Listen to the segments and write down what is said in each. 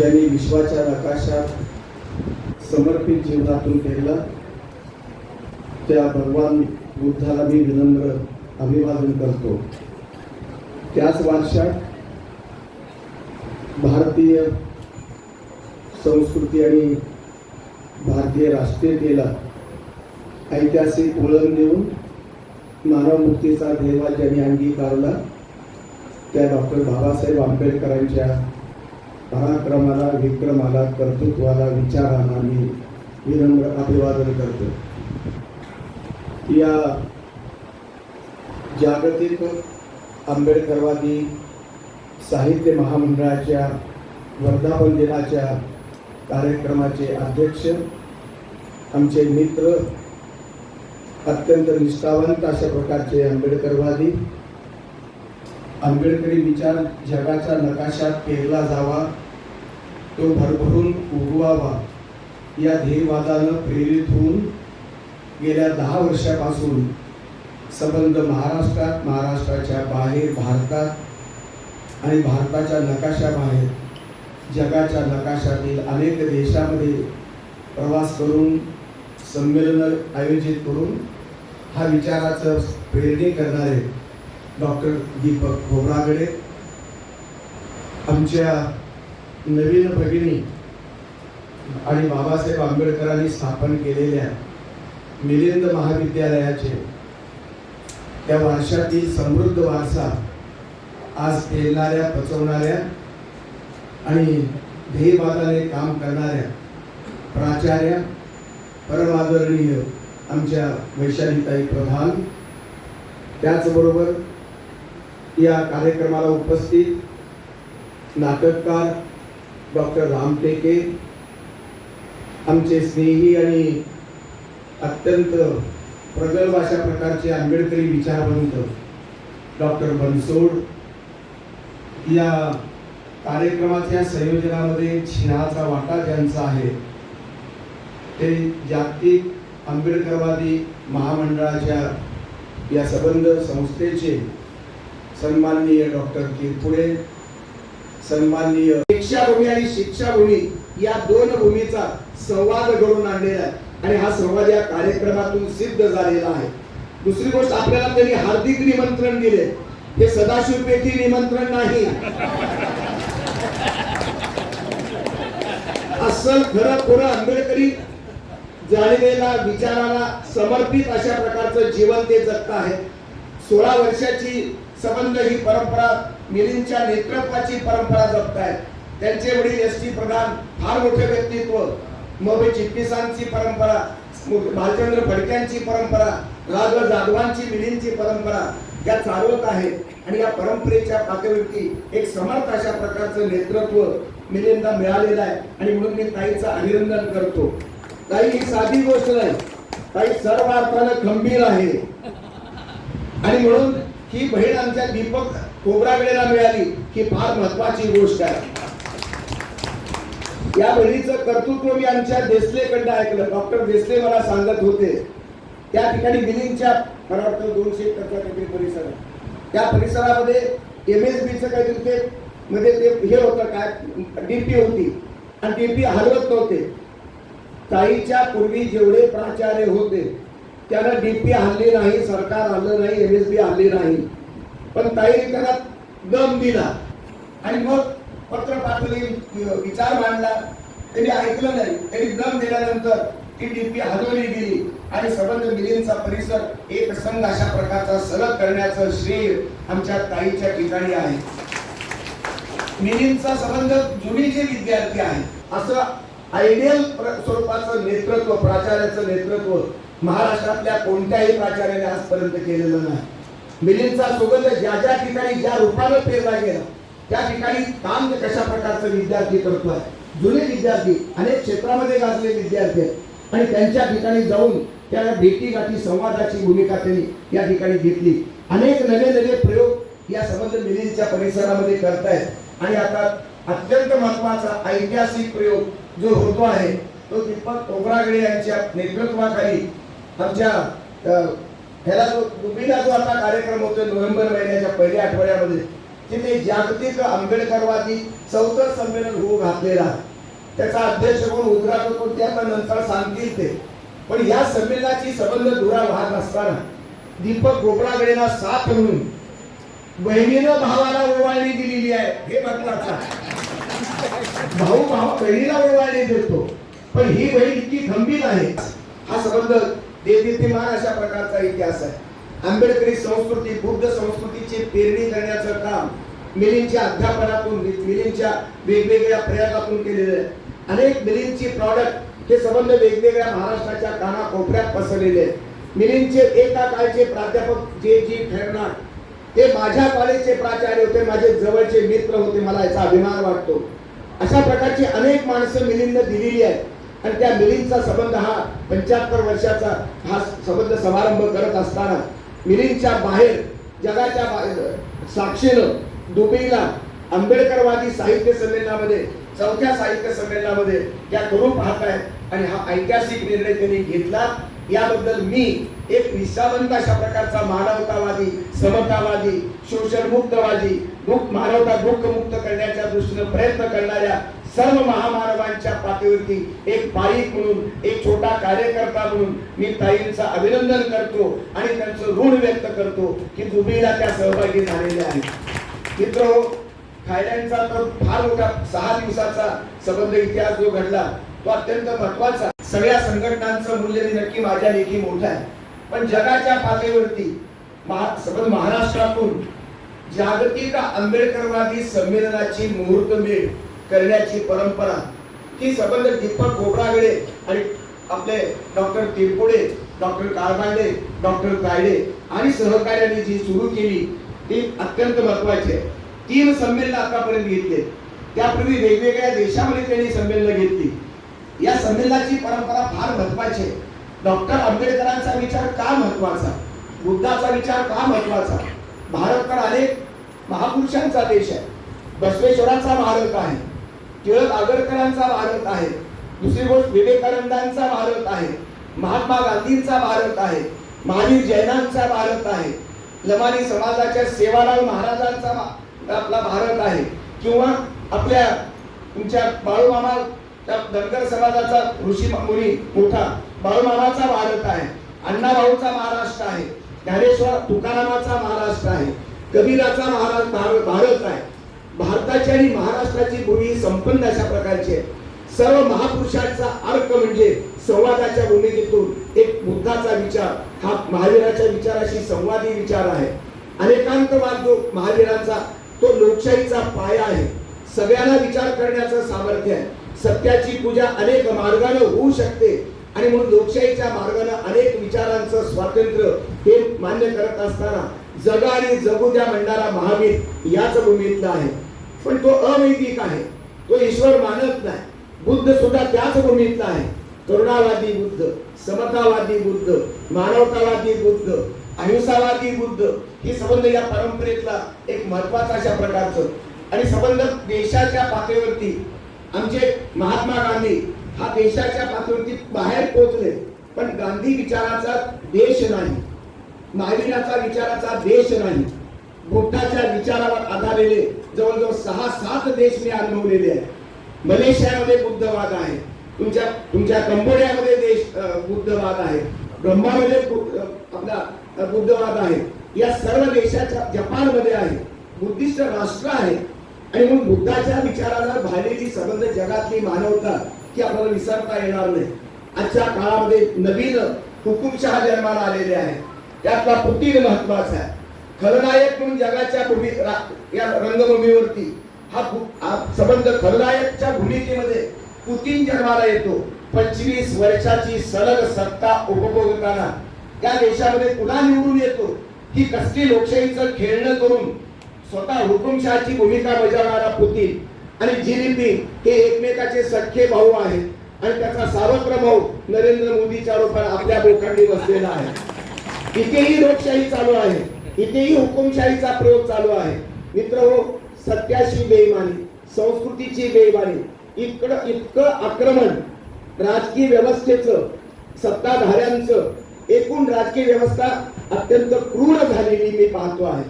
ज्यांनी विश्वाच्या नकाशात समर्पित जीवनातून केला त्या भगवान बुद्धाला मी विनम्र अभिवादन करतो. त्याच वर्षात भारतीय संस्कृती आणि भारतीय राष्ट्रीयतेला ऐतिहासिक वळण देऊन मानवमुक्तीचा देवा ज्यांनी अंगीकारला त्या डॉक्टर बाबासाहेब आंबेडकरांच्या पराक्रमाला विक्रमाला कर्तृत्वाला विचारांना मी विनम्र अभिवादन करतो. या जागतिक आंबेडकरवादी साहित्य महामंडळाच्या वर्धापन दिनाच्या कार्यक्रमाचे अध्यक्ष आमचे मित्र अत्यंत निष्ठावंत अशा प्रकारचे आंबेडकरवादी आंबेडकरी विचार जगाच्या नकाशात पेरला जावा तो भरभरून उगवावा. या ध्येयवादानं प्रेरित होऊन गेल्या दहा वर्षापासून संबंध महाराष्ट्रात महाराष्ट्राच्या बाहेर भारतात आणि भारताच्या नकाशाबाहेर जगाच्या नकाशातील अनेक देशामध्ये प्रवास करून संमेलनं आयोजित करून हा विचाराचं प्रेरणी करणारे डॉक्टर दीपक खोबरागडे. आमच्या नवीन भगिनी आणि बाबासाहेब आंबेडकरांनी स्थापन केलेल्या मिलिंद महाविद्यालयाचे त्या वारशातील समृद्ध वारसा आज पेलणाऱ्या पचवणाऱ्या आणि ध्येयवादाने काम करणाऱ्या प्राचार्या परमादरणीय आमच्या वैशालीताई प्रधान. त्याचबरोबर या कार्यक्रमाला उपस्थित नाटककार डॉक्टर राम टेके आमचे स्नेही आणि अत्यंत प्रगल्भ अशा प्रकारचे आंबेडकरी विचारवंत डॉक्टर बनसोड या कार्यक्रमाच्या संयोजनामध्ये छिनाचा वाटा ज्यांचा आहे ते जागतिक आंबेडकरवादी महामंडळाच्या या संबंध संस्थेचे सन्माननीय डॉक्टर किरपुडे सन्माननीय शिक्षाभूमी आणि शिक्षाभूमी या दोन भूमीचा संवाद घडून आणलेला आहे. आणि हा संवाद या कार्यक्रमातून सिद्ध झालेला आहे. दुसरी गोष्ट आपल्याला त्यांनी हार्दिक निमंत्रण दिले. हे सदाशिव पेठी निमंत्रण नाही. अस्सल खरं खरं आंबेडकरी जाणलेला विचाराला समर्पित अशा प्रकारचं जीवन ते जगत आहे सोळा वर्षाची संबंध ही परंपरा मिलिंदच्या नेतृत्वाची परंपरा जपतायत. त्यांचे वडील एस टी प्रधान फार मोठे व्यक्तित्व. मग चिटणीसांची परंपरा भालचंद्र फडक्यांची परंपरा राघव जाधवांची मिलिंदची परंपरा या चालवत आहेत. आणि या परंपरेच्या पातळीवरती एक समर्थ अशा प्रकारचं नेतृत्व मिलिंदा मिळालेलं आहे. आणि म्हणून मी ताईचं अभिनंदन करतो. ताई ही साधी गोष्ट नाही. ताई सर्व अर्थानं खंबीर आहे. आणि म्हणून ही बहीण आमच्या दीपक कोबरागडेला मिळाली ही फार महत्वाची गोष्ट आहे. या बहिणीचं कर्तृत्व मी आमच्या देसलेकडनं ऐकलं. डॉक्टर देसले मला सांगत होते त्या ठिकाणी बिलिंगच्या मला वाटतं दोनशे एकरचा काहीतरी परिसर त्या परिसरामध्ये एम एस बीचं काहीतरी ते मध्ये ते हे होतं काय डीपी होती. आणि डीपी हलवत नव्हते. ताईच्या पूर्वी जेवढे प्राचार्य होते त्यांना डीपी हल्ली नाही सरकार आलं नाही एम एस बी हल्ली नाही. पण ताईने त्याला दम दिला. आणि मग पत्र पाठवली विचार मांडला. त्यांनी ऐकलं नाही. त्यांनी दम दिल्यानंतर ती डीपी हलवली गेली. आणि संबंध मिलिंदचा परिसर एक संघ अशा प्रकारचा सलग करण्याचं श्रेय आमच्या ताईच्या ठिकाणी आहे. मिलिंदचा संबंध जुनी जे विद्यार्थी आहेत असं आयडियल स्वरूपाचं नेतृत्व प्राचार्याचं नेतृत्व महाराष्ट्रातल्या कोणत्याही प्राचार्याने आजपर्यंत केलेलं नाही. मिलिंदचा सुगंध ज्या ज्या ठिकाणी ज्या रूपानं पेरला गेला त्या ठिकाणी काम कशा प्रकारचं विद्यार्थी करतोय? जुने विद्यार्थी अनेक क्षेत्रामध्ये गाजले विद्यार्थी आहेत. आणि त्यांच्या ठिकाणी जाऊन त्याला भेटी गाठी संवादाची भूमिका त्यांनी या ठिकाणी घेतली. अनेक नवे नवे प्रयोग या संबंध मिलिंदच्या परिसरामध्ये करतायत. आणि आता अत्यंत महत्त्वाचा ऐतिहासिक प्रयोग जो होतो आहे तो दीपक कोबरागडे यांच्या नेतृत्वाखाली आमच्या ह्याला जो दुबीला जो आता कार्यक्रम होतो नोव्हेंबर महिन्याच्या पहिल्या आठवड्यामध्ये तिथे जागतिक आंबेडकरवादी चौथं संमेलन होऊ घातलेलं आहे. त्याचा अध्यक्ष कोण उद्घाटन कोण ते आता नंतर सांगतील ते. पण या संमेलनाची संबंध दुरा वाहत असताना दीपक गोपळागडेला साथ म्हणून बहिणीनं भावाला ओवाळणी दिलेली आहे. हे महत्वाचं भाऊ भाऊ बहिणीला ओवाळणी देतो. पण ही बहीण इतकी गंभीर आहे. हा संबंध देदीप्यमान अशा प्रकारचा इतिहास आहे. आंबेडकरी संस्कृती बुद्ध संस्कृतीची पेरणी करण्याचं काम मिलींच्या अध्यापनातून मिलींच्या वेगवेगळ्या प्रयोगातून केलेलं आहे. अनेक मिलींची प्रॉडक्ट हे संबंध वेगवेगळ्या महाराष्ट्राच्या कानाकोपऱ्यात पसरलेले आहेत. मिलींचे एका काळचे प्राध्यापक जे जी फेरनाट ते माझ्या कॉलेजचे प्राचार्य होते माझे जवळचे मित्र होते मला याचा अभिमान वाटतो. अशा प्रकारची अनेक माणसं मिलींना दिलेली आहेत. आणि त्या मिलिंदचा संबंध हा पंच्याहत्तर वर्षाचा हा संबंध समारंभ करत असताना मिलिंदच्या बाहेर जगाच्या बाहेर साक्षीनं दुबईला आंबेडकरवादी साहित्य संमेलनामध्ये चौथ्या साहित्य संमेलनामध्ये त्या करून पाहत आहेत. आणि हा ऐतिहासिक निर्णय त्यांनी घेतला. याबद्दल मी एक निष्ठावंत अशा प्रकारचा मानवतावादी समतावादी शोषणमुक्तवादी दुःख मानवता दुःख मुक्त करण्याच्या दृष्टीने प्रयत्न करणाऱ्या सर्व महामानवांच्या पातळीवरती एक पायिक म्हणून एक छोटा कार्यकर्ता म्हणून मी ताईंचं अभिनंदन करतो आणि त्यांचं ऋण व्यक्त करतो की दुबईला त्या सहभागी झालेल्या आहेत. मित्र थायलंडचा तर फार मोठा सहा दिवसाचा संबंध इतिहास जो घडला तो अत्यंत महत्त्वाचा सगळ्या संघटनांचं मूल्य नक्की माझ्या लेखी मोठं आहे. पण जगाच्या पातळीवरती महा संबंध महाराष्ट्रातून जागतिक आंबेडकरवादी संमेलनाची मुहूर्तमेढ करण्याची परंपरा. ही संबंध दीपक गोबरागडे आणि आपले doctor Tirpude doctor Karbhande doctor Kayde आणि सहकार्याने जी सुरू केली ती अत्यंत महत्वाची आहे. तीन संमेलन आतापर्यंत घेतले. त्यापूर्वी वेगवेगळ्या देशामध्ये त्यांनी संमेलनं घेतली. या संमेलनाची परंपरा फार महत्वाची आहे. डॉक्टर आंबेडकरांचा विचार का महत्त्वाचा बुद्धाचा विचार का महत्त्वाचा भारत तर अनेक महापुरुषांचा देश आहे. बसवेश्वरांचा भारत आहे. टिळक आगरकरांचा भारत आहे. दुसरी गोष्ट विवेकानंदांचा भारत आहे. महात्मा गांधींचा भारत आहे. महावीर जैनांचा भारत आहे. लमानी समाजाच्या सेवालाल महाराजांचा आपला भारत आहे. किंवा आपल्या तुमच्या बाळूमामा त्या धनगर समाजाचा ऋषी मुनी मोठा बाळूमामाचा भारत आहे. अण्णाभाऊचा महाराष्ट्र आहे. ज्ञानेश्वर तुकारामाचा महाराष्ट्र आहे कबीराचा महाराज भारत भारत आहे. भारताची आणि महाराष्ट्राची भूमी संपन्न अशा प्रकारची आहे. सर्व महापुरुषांचा अर्क म्हणजे संवादाच्या भूमिकेतून एक बुद्धाचा विचार. हा महावीराच्या विचाराशी संवादी विचार आहे. अनेकांतवाद जो महावीरांचा तो लोकशाहीचा पाया आहे. सगळ्यांना विचार करण्याचं सामर्थ्य आहे. सत्याची पूजा अनेक मार्गाने होऊ शकते आणि म्हणून लोकशाहीच्या मार्गाने अनेक विचारांचं स्वातंत्र्य हे मान्य करत असताना जगा आणि जगू द्या म्हणणारा महावीर याच भूमीतला आहे. पण तो अवैदिक आहे. तो ईश्वर मानत नाही. बुद्ध सुद्धा त्याच भूमीतला आहे. करुणावादी बुद्ध समतावादी बुद्ध मानवतावादी बुद्ध अहिंसावादी बुद्ध ही संबंध या परंपरेतला एक महत्त्वाचा अशा प्रकारचं. आणि संबंध देशाच्या पातळीवरती आमचे महात्मा गांधी हा देशाच्या पातळीवरती बाहेर पोहोचले. पण गांधी विचाराचा देश नाही. महावीराचा विचाराचा देश नाही. बुद्धाच्या विचारावर आधारलेले जवळजवळ सहा सात देश मी अनुभवलेले आहेत. मलेशियामध्ये बुद्धवाद आहे. तुमच्या तुमच्या कंबोडियामध्ये देश बुद्धवाद आहे. ब्रह्मामध्ये आपला बुद्धवाद आहे. या सर्व देशाच्या जपानमध्ये आहे. बुद्धिस्ट राष्ट्र आहे. आणि मग बुद्धाच्या विचाराला भालेली संबंध जगातली मानवता की आपल्याला विसरता येणार नाही. आजच्या काळामध्ये नवीन हुकुमशहा जन्माला आलेले आहे त्यातला पुतीन महत्त्वाचा आहे. खलनायक म्हणून जगाच्या भूमी या रंगभूमीवरती हा हा संबंध खलनायकच्या भूमिकेमध्ये पुतीन जन्माला येतो. पंचवीस वर्षाची सलग सत्ता उपभोगताना त्या देशामध्ये पुन्हा निवडून येतो. ही कसली लोकशाहीचं खेळणं करून स्वतः हुकुमशहाची भूमिका बजावणारा पुतीन आणि जीडीपी हे एकमेकाचे सख्खे भाऊ आहेत. आणि त्याचा सावत्र भाऊ नरेंद्र मोदीच्या रूपात आपल्या बोखंडी बसलेला आहे. इथेही लोकशाही चालू आहे. इथेही हुकुमशाहीचा प्रयोग चालू आहे. मित्र हो सत्याशी बेईमानी संस्कृतीची बेईमानी इतकं इतकं आक्रमण राजकीय व्यवस्थेचं सत्ताधाऱ्यांचं एकूण राजकीय व्यवस्था अत्यंत क्रूर झालेली मी पाहतो आहे.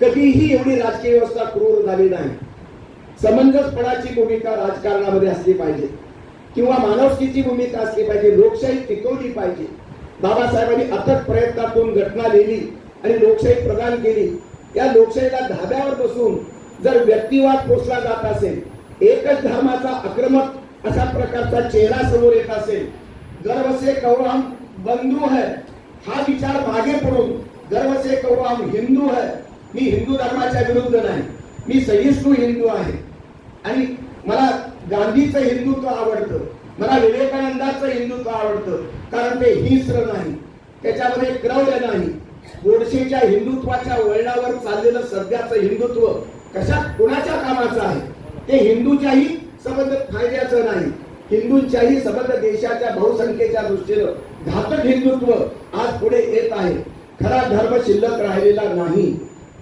कधीही एवढी राजकीय व्यवस्था क्रूर झाली नाही. समंजसपणाची भूमिका राजकारणामध्ये असली पाहिजे. किंवा मानवतेची भूमिका असली पाहिजे. लोकशाही टिकवली पाहिजे. बाबासाहेबांनी अथक प्रयत्नातून घटना लिहिली आणि लोकशाही प्रदान केली. या लोकशाहीला धाब्यावर बसून जर व्यक्तिवाद पोचला जात असेल एकच धर्माचा आक्रमक अशा प्रकारचा चेहरा समोर येत असेल गर्व से कहो हम बंधू है हा विचार मागे पडून गर्व से कहो हम हिंदू है. मी हिंदू धर्माच्या विरुद्ध नाही मी सहिष्णू हिंदू आहे. आणि मला गांधीचं हिंदुत्व आवडतं मला विवेकानंदाचं हिंदुत्व आवडतं. कारण ते हिंस्र नाही. त्याच्यामध्ये क्रौर्य नाही. गोडशेच्या हिंदुत्वाच्या वळणावर चाललेलं सध्याचं हिंदुत्व कशा कुणाच्या कामाचं आहे? ते हिंदूच्याही सबंध फायद्याचं नाही. हिंदूंच्याही सबंध देशाच्या बहुसंख्येच्या दृष्टीनं घातक हिंदुत्व आज पुढे येत आहे. खरा धर्म शिल्लक राहिलेला नाही.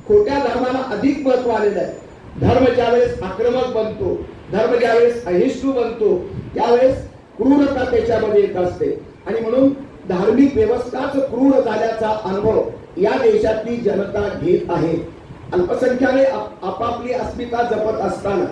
खोट्या धर्माला अधिक महत्त्व आलेलं आहे. धर्म ज्यावेळेस आक्रमक बनतो धर्म ज्यावेळेस अहिष्णू बनतो त्यावेळेस क्रूरता त्याच्यामध्ये येत असते. आणि म्हणून धार्मिक व्यवस्थाच क्रूर झाल्याचा अनुभव या देशातली जनता घेत आहे. अल्पसंख्याने आपापली अस्मिता जपत असताना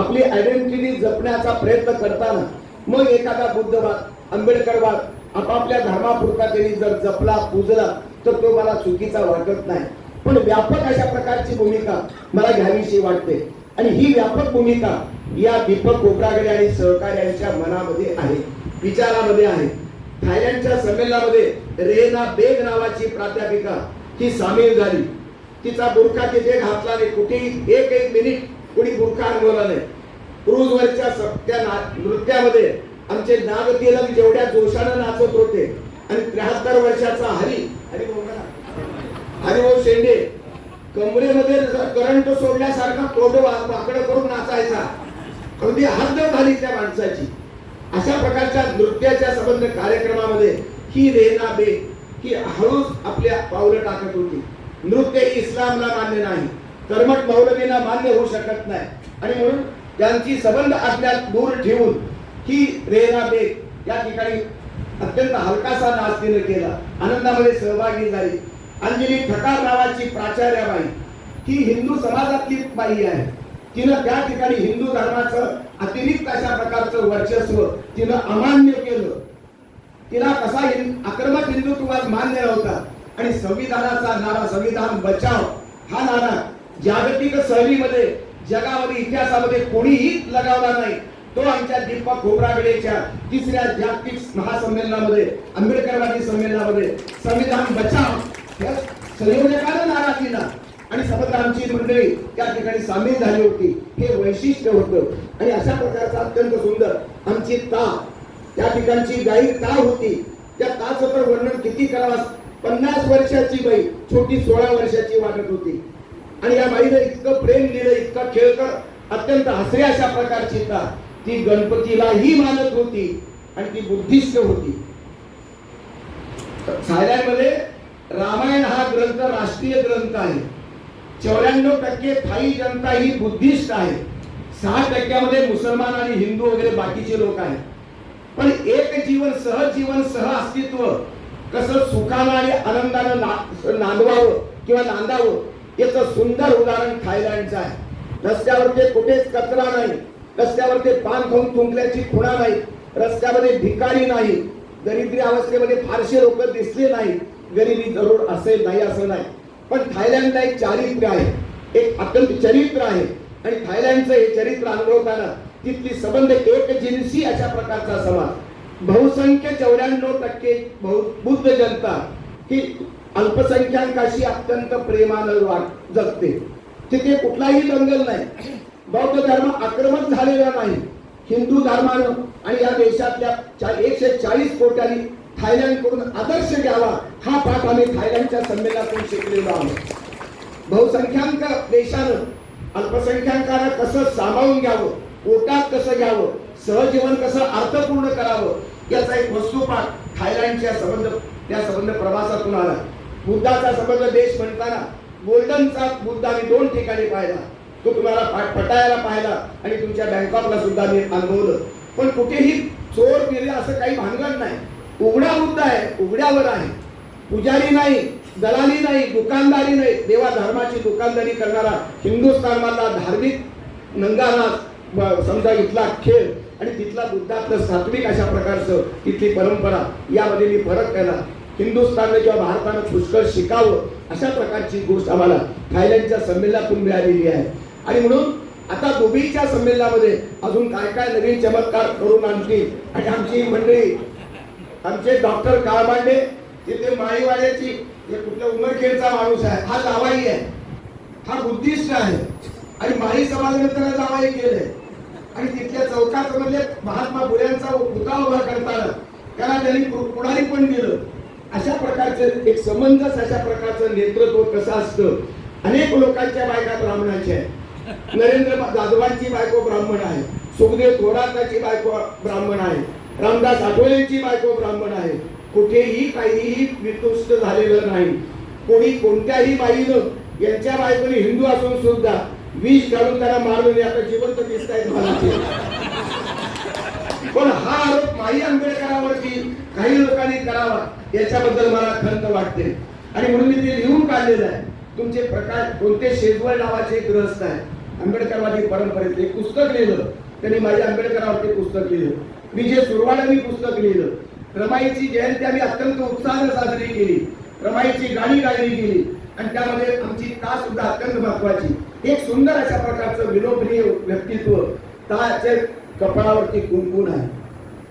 आपली आयडेंटिटी जपण्याचा प्रयत्न करताना मग एखादा बुद्धवाद आंबेडकरवाद आपापल्या धर्मापुरता त्यांनी जर जपला पूजला तर तो मला चुकीचा वाटत नाही. पण व्यापक अशा प्रकारची भूमिका मला घ्यावीशी वाटते. आणि ही व्यापक भूमिका या दीपक कोपरागडे आणि सहकार्यांच्या मनामध्ये आहे विचारामध्ये आहे. थायलंडच्या संमेलनामध्ये रेना बेग नावाची प्राध्यापिका ही सामील झाली. तिचा बुरखा तिथे घातला नाही कुठेही एक एक मिनिट कुणी बुरखा अनुभवला नाही. क्रूजवरच्या स- त्या ना- नृत्यामध्ये आमचे नागतिलक जेवढ्या जोशानं नाचत होते आणि त्र्याहत्तर वर्षाचा हरी हरी हरिभाऊ शेंडे कमरेमध्ये करंट सोडल्यासारखा तोंड वाकडं करून नाचायचा. अगदी हद्द झाली त्या माणसाची. अशा प्रकारच्या नृत्याच्या संबंध कार्यक्रमामध्ये ही रेना बे ही हळूच आपल्या पावलं टाकत होती. नृत्य इस्लामला मान्य नाही. कर्मट मौलवीला मान्य होऊ शकत नाही. आणि म्हणून त्यांची संबंध आपल्यात दूर ठेवून ही रेना बेग या ठिकाणी अत्यंत हलकासा नाच तिने केला. आनंदामध्ये सहभागी झाली. अंजली ठकार नावाची प्राचार्याबाई ही हिंदू समाजातली बाई आहे. तिनं त्या ठिकाणी हिंदू धर्माचं अतिरिक्त अशा प्रकारचं वर्चस्व तिनं अमान्य केलं. तिला कसा आक्रमक हिंदुत्वात मान्य नव्हता आणि संविधानाचा नारा संविधान बचाव हा नारा जागतिक सहलीमध्ये जगामध्ये इतिहासामध्ये कोणीही लगावला नाही. तो आमच्या दीपक खोबरागडेच्या तिसऱ्या जागतिक महासंमेलनामध्ये आंबेडकरवादी संमेलनामध्ये संविधान बचाव या संयोजकानं नारा दिला. आणि समजा आमची मंडळी त्या ठिकाणी सामील झाली होती हे वैशिष्ट्य होतं. आणि अशा प्रकारचा अत्यंत सुंदर आमची ता त्या ठिकाणची गाई का होती. त्या ताचं तर वर्णन किती करावा पन्नास वर्षाची बाई छोटी सोळा वर्षाची वाटत होती. आणि या बाईनं इतकं प्रेम दिलं इतकं खेळकर अत्यंत हसरे अशा प्रकारची ता. ती गणपतीलाही मानत होती आणि ती बुद्धिस्ट होती. थायलंडमध्ये रामायण हा ग्रंथ राष्ट्रीय ग्रंथ आहे. चौऱ्याण्णव टक्के थाई जनता ही बुद्धिस्ट आहे. सहा टक्क्यामध्ये मुसलमान आणि हिंदू वगैरे बाकीचे लोक आहेत. पण एक जीवन सहजीवन सह अस्तित्व कसं सुखानं आणि आनंदानं ना- नांदवावं किंवा नांदावं याचं सुंदर उदाहरण थायलंडचं आहे. रस्त्यावरचे कुठेच कचरा नाही. रस्त्यावरती पान खाऊन थुंकल्याची खुणा नाही. रस्त्यामध्ये भिकारी नाही. दरिद्री अवस्थेमध्ये फारसे लोक दिसले नाही गरिबी जरूर असेल नाही असं नाही. पण थायलंडला एक चारित्र्य आहे. एक अत्यंत चरित्र आहे. आणि थायलंडचं हे चरित्र अनुभवताना तिथली संबंध एक जिन्सी अशा प्रकारचा समाज. बहुसंख्य चौऱ्याण्णव टक्के बहु- बुद्ध जनता ही अल्पसंख्याकाशी अत्यंत प्रेमानं वाट जगते. तिथे कुठलाही दंगल नाही. बौद्ध धर्म आक्रमक झालेला नाही. हिंदू धर्मानं आणि या देशातल्या चा- एकशे चाळीस कोट्यांनी थायलंडकडून आदर्श घ्यावा हा पाठ आम्ही थायलंडच्या संमेलनातून शिकलेलो आहोत. बहुसंख्याक देशानं अल्पसंख्याकांना कसं सामावून घ्यावं पोटात कसं घ्यावं सहजीवन कसं अर्थपूर्ण करावं याचा एक वस्तुपाठ थायलंडच्या संबंध त्या संबंध प्रवासातून आला. बुद्धाचा संबंध देश म्हणताना गोल्डनचा मुद्दा आम्ही दोन ठिकाणी पाहिला. तो तुम्हाला पाठ पटायला पाहिला आणि तुमच्या बँकॉकला सुद्धा मी अनुभवलं पण कुठेही चोर गेले असं काही भानगड नाही. उघडा बुद्ध आहे उघड्यावर आहे. पुजारी नाही दलाली नाही दुकानदारी नाही. देवा धर्माची दुकानदारी करणारा हिंदुस्थान मधला धार्मिक नंगानाच समजा इथला खेळ आणि तिथला बुद्धातलं सात्विक अशा प्रकारचं तिथली परंपरा यामध्ये मी फरक केला. हिंदुस्थानने किंवा भारतानं पुष्कळ शिकावं अशा प्रकारची गोष्ट आम्हाला थायलंडच्या संमेलनातून मिळालेली आहे. आणि म्हणून आता दुबईच्या संमेलनामध्ये अजून काय काय नवीन चमत्कार करून आणतील आणि आमची मंडळी आमचे डॉक्टर काळबांडे तिथे माळीवाड्याची हे कुठल्या उमरखेडचा माणूस आहे हा जावाई आहे. हा बुद्धिस्ट आहे. आणि माळी समाजाने त्याला जावाई केलंय. आणि तिथल्या चौकात म्हणजे महात्मा फुल्यांचा पुतळा उभा करताना त्याला त्यांनी पु- पुढारी पण दिलं. अशा प्रकारचं एक समंजस अशा प्रकारचं नेतृत्व कसं असतं? अनेक लोकांच्या बायका ब्राह्मणाच्या आहेत. नरेंद्र जाधवांची बायको ब्राह्मण आहे. सुखदेव थोराताची बायको ब्राह्मण आहे. रामदास आठवलेंची बायको ब्राह्मण आहे. कुठेही काहीही विकृष्ट झालेलं नाही. कोणी कोणत्याही बाईनं यांच्या बायकोने हिंदू असून सुद्धा विष घालून त्याला मारलं आता जिवंत दिसत आहेत पण हा आरोप माई आंबेडकरावरती काही लोकांनी करावा याच्याबद्दल मला खंत वाटते. आणि म्हणून मी ते लिहून काढलेलं आहे. तुमचे प्रकाश कोणते शेजवळ नावाचे ग्रस्त आहे. आंबेडकरवादी परंपरेत एक पुस्तक लिहिलं. त्यांनी माझ्या आंबेडकरावरती पुस्तक लिहिलं. मी जे सुरुवाला मी पुस्तक लिहिलं रमाईची जयंती आम्ही अत्यंत उत्साहाने साजरी केली. रमाईची गाणी गायली गेली. आणि त्यामध्ये आमची ता सुद्धा अत्यंत महत्वाची. एक सुंदर अशा प्रकारचं विलोभनीय व्यक्तित्व ताचे कपाळावरती कुंकुन आहे.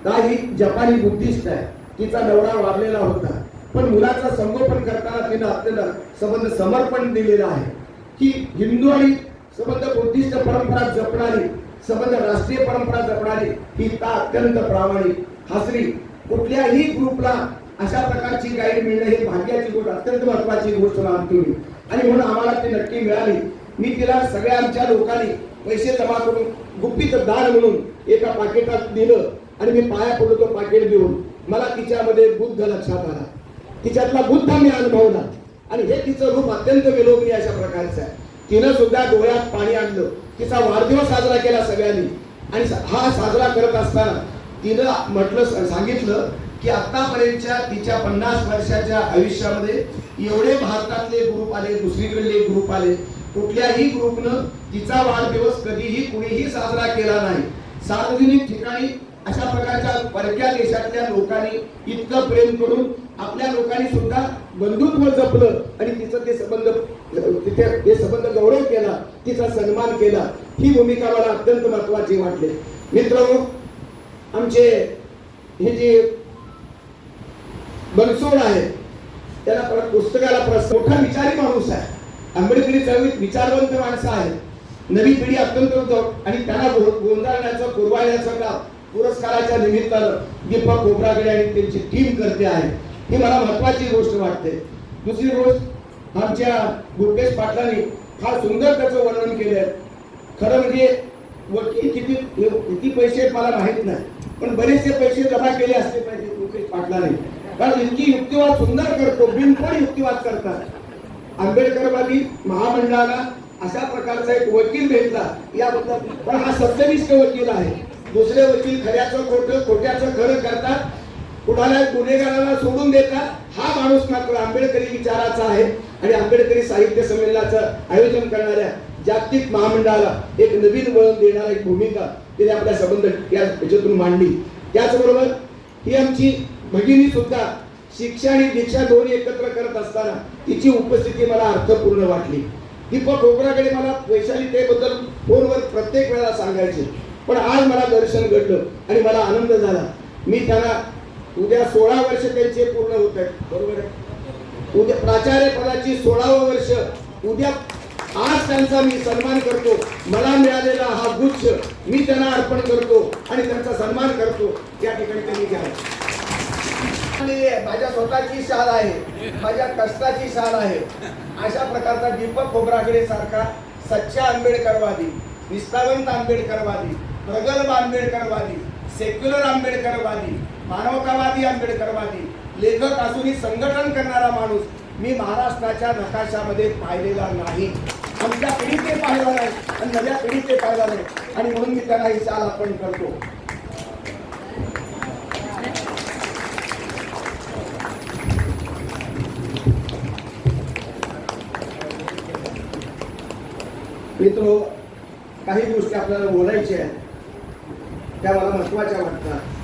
ता ही जपानी बुद्धिस्ट आहे. तिचा नवरा वारलेला होता. पण मुलाचं संगोपन करताना तिनं आपल्याला संबंध समर्पण दिलेलं आहे. की हिंदू आणि संबंध बुद्धिस्ट परंपरा जपणारी संबंध राष्ट्रीय परंपरा जपणारी ही ता अत्यंत प्रामाणिक हसरी कुठल्याही ग्रुपला अशा प्रकारची गाईड मिळणं हे भाग्याची गोष्ट अत्यंत महत्वाची गोष्ट मानतो मी. आणि म्हणून आम्हाला ती नक्की मिळाली. मी तिला सगळ्या आमच्या लोकांनी पैसे जमा करून गुपित दान म्हणून एका पाकिटात दिलं आणि मी पाया पडलो तो पाकिट देऊन मला तिच्यामध्ये बुद्ध लक्षात आला. तिच्यातला बुद्ध मी अनुभवला. आणि हे तिचं रूप अत्यंत विलोभनीय अशा प्रकारचं आहे. तिनं सुद्धा डोळ्यात पाणी आणलं. तिचा वाढदिवस साजरा केला सगळ्यांनी. आणि हा साजरा करत असताना तिनं म्हटलं सांगितलं की आतापर्यंतच्या तिच्या पन्नास वर्षाच्या आयुष्यामध्ये एवढे भारतातले ग्रुप आले दुसरीकडले ग्रुप आले. कुठल्याही ग्रुपनं तिचा वाढदिवस कधीही कुणीही साजरा केला नाही. सार्वजनिक ठिकाणी अशा प्रकारच्या परक्या देशातल्या लोकांनी इतकं प्रेम करून आपल्या लोकांनी सुद्धा बंधुत्व जपलं आणि तिचं ते संबंध तिथे ते संबंध गौरव केला. तिचा सन्मान केला ही भूमिका मला अत्यंत महत्वाची वाटली. मित्रांनो आमचे हे जे बनसोड आहे त्याला परत पुस्तकाला प्रस मोठा विचारी माणूस आहे. आंबेडकरी चळवळीत विचारवंत माणसं आहेत. नवी पिढी अत्यंत होतो आणि त्यांना गोंधळण्याचं पुरवायचं काम पुरस्काराच्या निमित्तानं दीपक खोबरागडे आणि त्यांची टीम करते आहे. ही मला महत्वाची गोष्ट वाटते. दुसरी गोष्ट आमच्या गुरुकेश पाटलांनी फार सुंदर त्याचं वर्णन केलं आहे खरं म्हणजे वकील किती किती पैसे आहेत मला माहीत नाही. पण बरेचसे पैसे जमा केले असते पाहिजे मुकेश पाटलाने. कारण इतकी युक्तिवाद सुंदर करतो बिनपण युक्तिवाद करतात. आंबेडकरवादी महामंडळाला अशा प्रकारचा एक वकील भेटला याबद्दल पण हा सत्यनिष्ठ वकील आहे. दुसरे वकील खऱ्याचं खोटं खोट्याचं खरं करतात कुणाला गुन्हेगाराला सोडून देता हा माणूस मात्र आंबेडकरी विचाराचा आहे आणि आंबेडकरी साहित्य संमेलनाचं आयोजन करणाऱ्या जागतिक महामंडळाला एक नवीन वळण देणारा एक भूमिका तिने आपल्या संबंध या याच्यातून मांडली. त्याचबरोबर ही आमची भगिनी सुद्धा शिक्षा आणि दीक्षा दोन्ही एकत्र करत असताना तिची उपस्थिती मला अर्थपूर्ण वाटली. दीपक खोबराकडे मला वैशालीतेबद्दल फोनवर प्रत्येक वेळेला सांगायचे पण आज मला दर्शन घडलं आणि मला आनंद झाला. मी त्यांना उद्या सोळा वर्ष त्यांचे पूर्ण होत आहेत. बरोबर आहे? उद्या प्राचार्य पदाची सोळावं वर्ष. उद्या आज त्यांचा मी सन्मान करतो. मला मिळालेला हा गुच्छ मी त्यांना अर्पण करतो आणि त्यांचा सन्मान करतो. या ठिकाणी त्यांनी घ्यावा आणि माझ्या स्वतःची शाल आहे. माझ्या कष्टाची शाल आहे. अशा प्रकारचा दीपक खोबराकडे सारखा सच्चा आंबेडकरवादी निष्ठावंत आंबेडकरवादी प्रगल्भ आंबेडकरवादी सेक्युलर आंबेडकरवादी मानवतावादी आंबेडकरवादी. लेखक असूनही संघटन करणारा माणूस मी महाराष्ट्राच्या नकाशामध्ये पाहिलेला नाही. आमच्या पिढी ते पाहिला नाही आणि नव्या पिढी ते पाहिला नाही. आणि म्हणून मी त्यांना ही चाल आपण करतो. मित्र काही गोष्टी आपल्याला बोलायच्या आहेत. त्या मला महत्त्वाच्या वाटतात.